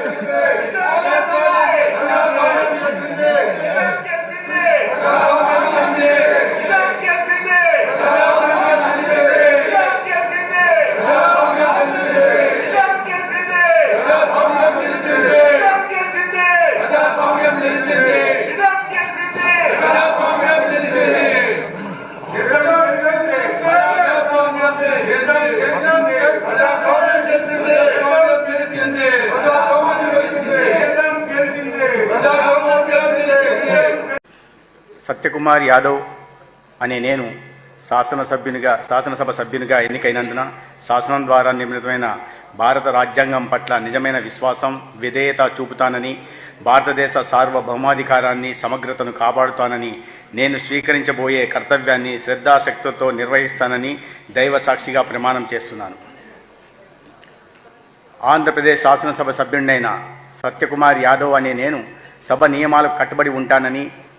46 సత్యకుమార్ యాదవ్ అనే నేను శాసనసభ్యునిగా శాసనసభ సభ్యునిగా ఎన్నికైనందున శాసనం ద్వారా నిర్మితమైన భారత రాజ్యాంగం పట్ల నిజమైన విశ్వాసం విధేయత చూపుతానని భారతదేశ సార్వభౌమాధికారాన్ని సమగ్రతను కాపాడుతానని నేను స్వీకరించబోయే కర్తవ్యాన్ని శ్రద్ధాశక్తులతో నిర్వహిస్తానని దైవ సాక్షిగా ప్రమాణం చేస్తున్నాను. ఆంధ్రప్రదేశ్ శాసనసభ సభ్యుడైన సత్యకుమార్ యాదవ్ అనే నేను సభ నియమాలకు కట్టుబడి ఉంటానని